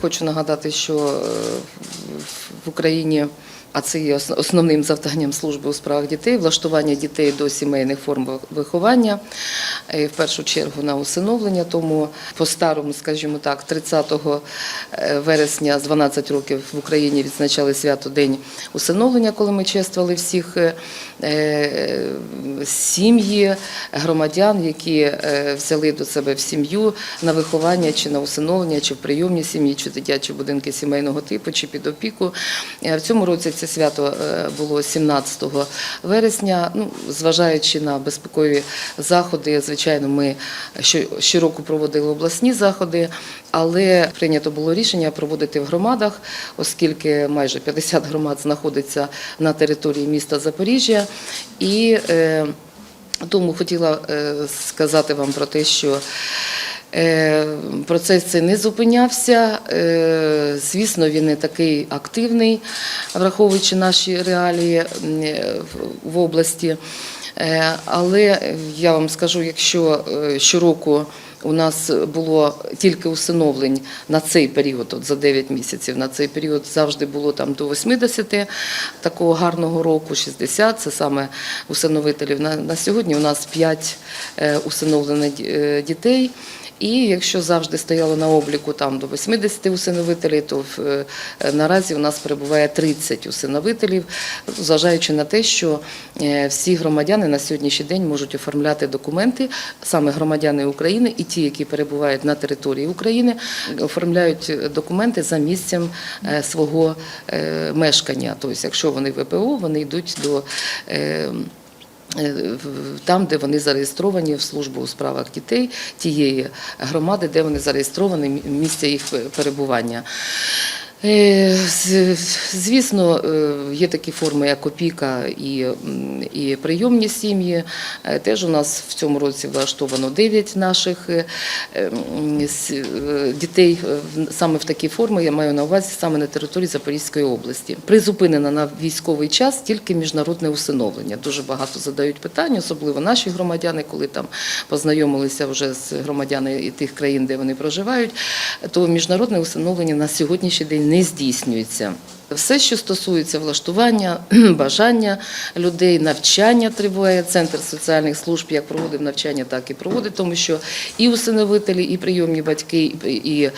Хочу нагадати, що е, в Україні, а це є основним завданням служби у справах дітей, влаштування дітей до сімейних форм виховання, е, в першу чергу на усиновлення. Тому по-старому, скажімо так, 30 е, вересня з 12 років в Україні відзначали свято День усиновлення, коли ми чествували всіх е, сім'ї громадян, які взяли до себе в сім'ю на виховання чи на усиновлення, чи в прийомні сім'ї, чи дитячі будинки сімейного типу, чи під опіку. В цьому році це свято е, було 17 вересня. Ну, зважаючи на безпекові заходи, звичайно, ми щороку проводили обласні заходи, але прийнято було рішення проводити в громадах, оскільки майже 50 громад знаходиться на території міста Запоріжжя. І е, тому хотіла е, сказати вам про те, що процес цей не зупинявся. Е, Звісно, він не такий активний, враховуючи наші реалії е, в- області. Е, Але я вам скажу, якщо е, щороку у нас було тільки усиновлень на цей період, от за 9 місяців, на цей період завжди було там до 80 такого гарного року, 60, це саме усиновителів. На, на сьогодні у нас 5 е, усиновлених е, дітей. І якщо завжди стояло на обліку там до 80 усиновителів, то е, наразі у нас перебуває 30 усиновителів, зважаючи на те, що е, всі громадяни на сьогоднішній день можуть оформляти документи, саме громадяни України і ті, які перебувають на території України, оформляють документи за місцем е, свого е, мешкання. Тобто, якщо вони ВПО, вони йдуть до. е, там, де вони зареєстровані в службу у справах дітей тієї громади, де вони зареєстровані мі- місце їх перебування. Е, Звісно, е, є такі форми, як опіка і, і прийомні сім'ї. Е, Теж у нас в цьому році влаштовано 9 наших дітей саме в такі форми, я маю на увазі саме на території Запорізької області. Призупинено на військовий час тільки міжнародне усиновлення. Дуже багато задають питань, особливо наші громадяни, коли там познайомилися вже з громадянами тих країн, де вони проживають, то міжнародне усиновлення на сьогоднішній день не здійснюється. Все, що стосується влаштування, бажання людей, навчання триває центр соціальних служб, як проводив навчання, так і проводить, тому що і усиновителі, і прийомні батьки, і і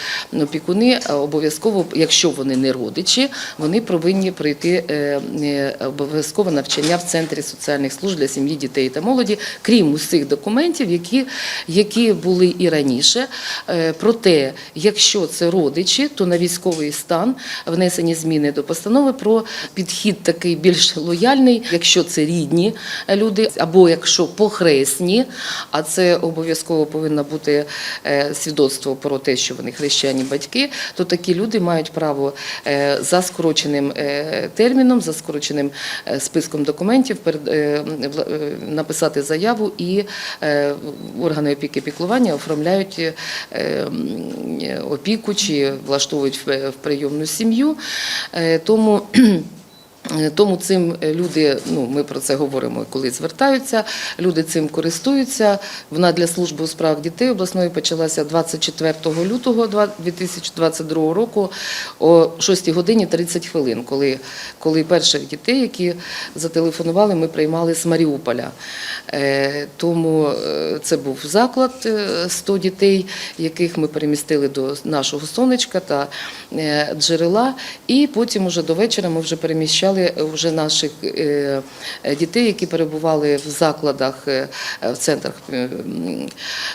опікуни обов'язково, якщо вони не родичі, вони повинні пройти е, е, обов'язкове навчання в центрі соціальних служб для сім'ї, дітей та молоді, крім усіх документів, які, які були і раніше. Е, Проте, якщо це родичі, то на військовий стан внесені зміни до постанови про підхід такий більш лояльний, якщо це рідні люди, або якщо похресні, а це обов'язково повинно бути е, свідоцтво про те, що вони хрещені батьки, то такі люди мають право е, за скороченим е, терміном, за скороченим списком документів написати заяву і органи опіки піклування оформляють опіку чи влаштовують в прийомну сім'ю. Тому Тому цим люди, ну ми про це говоримо, коли звертаються. Люди цим користуються. Вона для служби у справах дітей обласної почалася 24 лютого 2022 року о 6 годині 30 хвилин, коли, коли перших дітей, які зателефонували, ми приймали з Маріуполя. Е, Тому е, це був заклад е, 100 дітей, яких ми перемістили до нашого сонечка та е, джерела. І потім уже до вечора ми вже переміщали вже наших е, дітей, які перебували в закладах, е, в центрах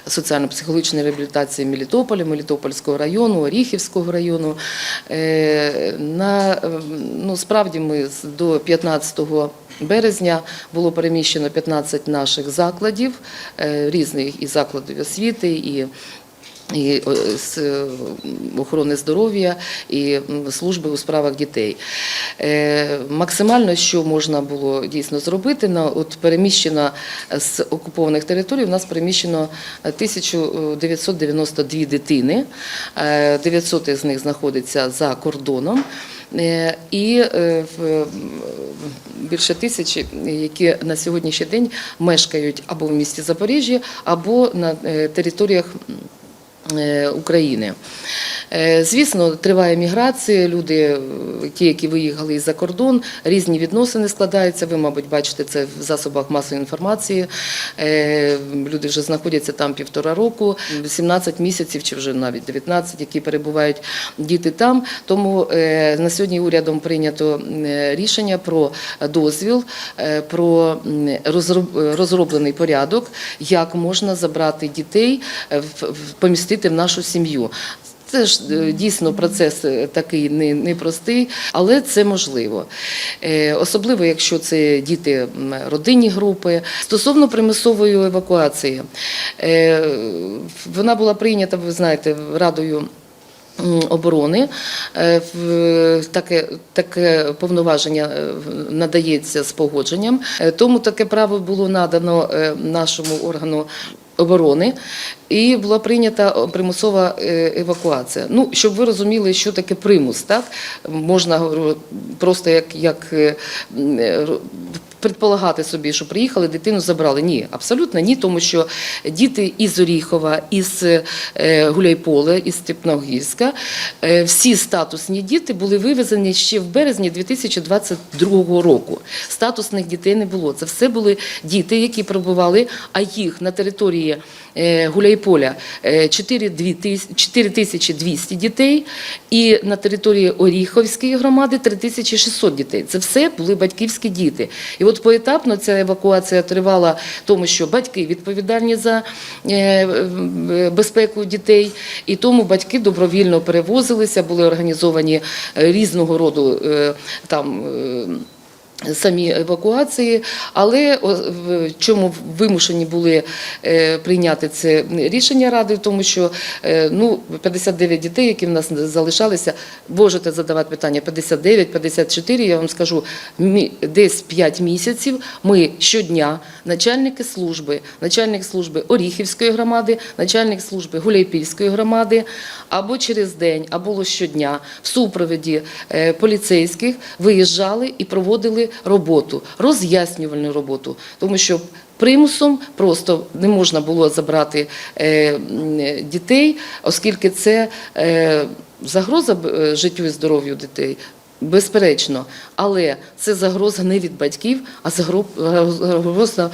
соціально-психологічної реабілітації Мелітополя, Мелітопольського району, Оріхівського району. Е, На, ну, справді ми до 15 березня було переміщено 15 наших закладів, різних і закладів освіти, і і е, з е, охорони здоров'я і служби у справах дітей. Е, Максимально, що можна було дійсно зробити, от переміщено з окупованих територій, у нас переміщено 1992 дитини, Е, 900 з них знаходиться за кордоном. І більше тисячі, які на сьогоднішній день мешкають або в місті Запоріжжя, або на територіях України. Е, Звісно, триває міграція. Люди, е, ті, які виїхали за кордон, різні відносини складаються. Ви, мабуть, бачите це в засобах масової інформації. Е, Люди вже знаходяться там півтора року, 17 місяців чи вже навіть 19, які перебувають діти там. Тому на сьогодні урядом прийнято рішення про дозвіл, про розроб- розроблений порядок, як можна забрати дітей, помістити в нашу сім'ю. Це ж е, дійсно процес е, такий непростий, але це можливо. Е, Особливо, якщо це діти родинні групи. Стосовно примусової евакуації, вона була прийнята, ви знаєте, Радою. Оборони таке, таке повноваження надається з погодженням, тому таке право було надано нашому органу оборони, і була прийнята примусова е, евакуація. Ну, щоб ви розуміли, що таке примус, так можна просто як, як е, е, предполагати собі, що приїхали, дитину забрали. Ні, абсолютно ні, тому що діти із Оріхова, із е, Гуляйполе, із Степногірська, е, всі статусні діти були вивезені ще в березні 2022 року. Статусних дітей не було. Це все були діти, які перебували, а їх на території Гуляйполя е, 4200 дітей, і на території Оріховської громади 3600 дітей. Це все були батьківські діти. І от поетапно ця евакуація тривала, тому що батьки відповідальні за е, е, безпеку дітей, і тому батьки добровільно перевозилися, були організовані е, різного роду е, там. Самі евакуації, але в чому вимушені були е, прийняти це рішення ради, тому що е, ну 59 дітей, які в нас залишалися, можете задавати питання. 59, 54, Я вам скажу, десь 5 місяців. Ми щодня, начальники служби, начальник служби Оріхівської громади, начальник служби Гуляйпільської громади, або через день, або щодня в супроводі е, поліцейських виїжджали і проводили роботу, роз'яснювальну роботу, тому що примусом просто не можна було забрати е, дітей, оскільки це е, загроза е, життю і здоров'ю дітей. Безперечно, але це загроза не від батьків, а загро- загроза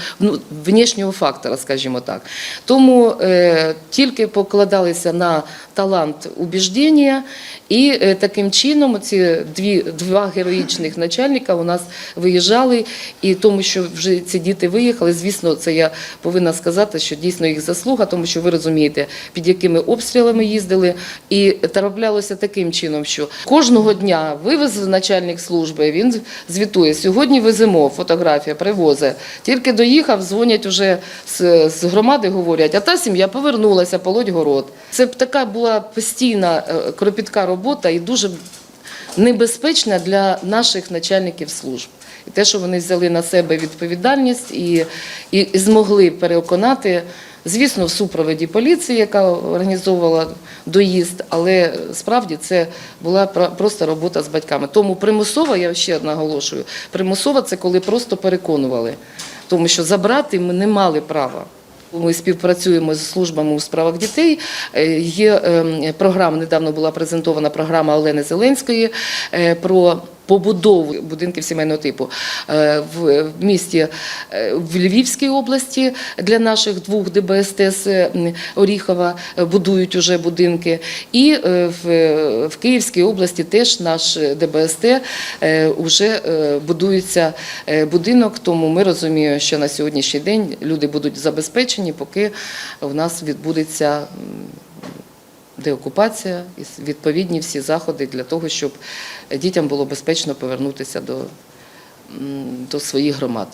внішнього фактора, скажімо так. Тому е, тільки покладалися на талант убіждення, і е, таким чином ці дві, два героїчних начальника у нас виїжджали, і тому, що вже ці діти виїхали, звісно, це я повинна сказати, що дійсно їх заслуга, тому що ви розумієте, під якими обстрілами їздили, і траплялося таким чином, що кожного дня вивез начальник служби, він звітує. Сьогодні веземо, фотографія привозить. Тільки доїхав, дзвонять уже з громади, говорять, а та сім'я повернулася, полоть город. Це б така була постійна е, кропітка робота і дуже небезпечна для наших начальників служб. І те, що вони взяли на себе відповідальність і, і, і змогли переконати, звісно, в супроводі поліції, яка організовувала доїзд, але справді це була просто робота з батьками. Тому примусова, я ще наголошую, примусова це коли просто переконували, тому що забрати ми не мали права. Ми співпрацюємо з службами у справах дітей. Е, Є ем, програма, недавно була презентована програма Олени Зеленської е, про побудову будинків сімейного типу Е, в місті е, в Львівській області для наших двох ДБСТ з Оріхова е, будують уже будинки. І е, в, Київській області теж наш ДБСТ вже будується е, будинок, тому ми розуміємо, що на сьогоднішній день люди будуть забезпечені, поки в нас відбудеться деокупація і відповідні всі заходи для того, щоб дітям було безпечно повернутися до, до своїх громад.